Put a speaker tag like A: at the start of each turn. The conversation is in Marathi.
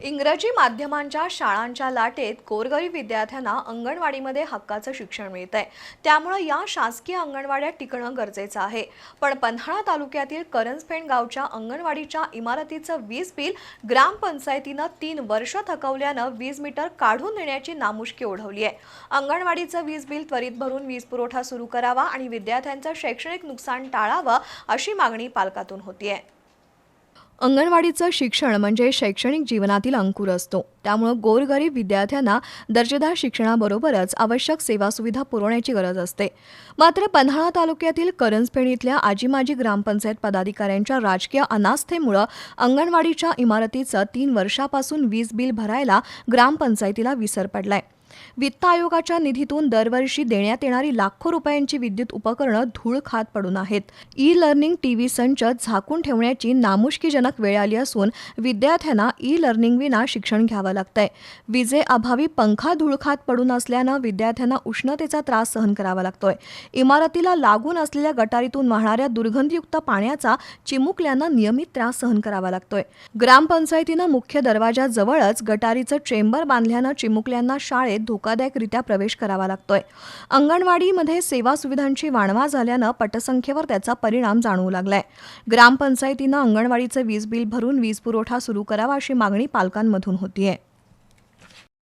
A: इंग्रजी माध्यमांच्या शाळांच्या लाटेत कोरगरीब विद्यार्थ्यांना अंगणवाडीमध्ये हक्काचं शिक्षण मिळत आहे त्यामुळं या शासकीय अंगणवाड्या टिकणं गरजेचं आहे. पण पन्हाळा तालुक्यातील करंजफेण गावच्या अंगणवाडीच्या इमारतीचं वीज बिल ग्रामपंचायतीनं तीन वर्ष थकवल्यानं वीज मीटर काढून देण्याची नामुष्की ओढवली आहे. अंगणवाडीचं वीज बिल त्वरित भरून वीज पुरवठा सुरू करावा आणि विद्यार्थ्यांचं शैक्षणिक नुकसान टाळावं अशी मागणी पालकातून होती आहे अंगणवाडीचं शिक्षण म्हणजे शैक्षणिक जीवनातील अंकुर असतो. त्यामुळं गोरगरीब विद्यार्थ्यांना दर्जेदार शिक्षणाबरोबरच आवश्यक सेवा सुविधा पुरवण्याची गरज असते. मात्र पन्हाळा तालुक्यातील करंजफेण इथल्या आजीमाजी ग्रामपंचायत पदाधिकाऱ्यांच्या राजकीय अनास्थेमुळं अंगणवाडीच्या इमारतीचं तीन वर्षापासून वीज बिल भरायला ग्रामपंचायतीला विसर पडलाय. वित्त आयोगाच्या निधीतून दरवर्षी देण्यात येणारी लाखो रुपयांची विद्युत उपकरणं धूळ खात पडून आहेत. ई लर्निंग टीव्ही संच झाकून ठेवण्याची नामुष्कीजनक वेळ आली असून विद्यार्थ्यांना ई लर्निंग विना शिक्षण घ्यावं लागतंय. विजेअभावी पंखा धुळखात पडून असल्यानं विद्यार्थ्यांना उष्णतेचा त्रास सहन करावा लागतोय. इमारतीला लागून असलेल्या गटारीतून वाहणाऱ्या दुर्गंधीयुक्त पाण्याचा चिमुकल्यांना नियमित त्रास सहन करावा लागतोय. ग्रामपंचायतीनं मुख्य दरवाजाजवळच गटारीचं चेंबर बांधल्यानं चिमुकल्यांना शाळेत धोकादायकरित्या प्रवेश करावा लागतोय. अंगणवाडीमध्ये सेवा सुविधांची वाणवा झाल्यानं पटसंख्येवर त्याचा परिणाम जाणवू लागलाय. ग्रामपंचायतीनं अंगणवाडीचं वीज बिल भरून वीज पुरवठा सुरू करावा अशी मागणी पालकांमधून होतीये.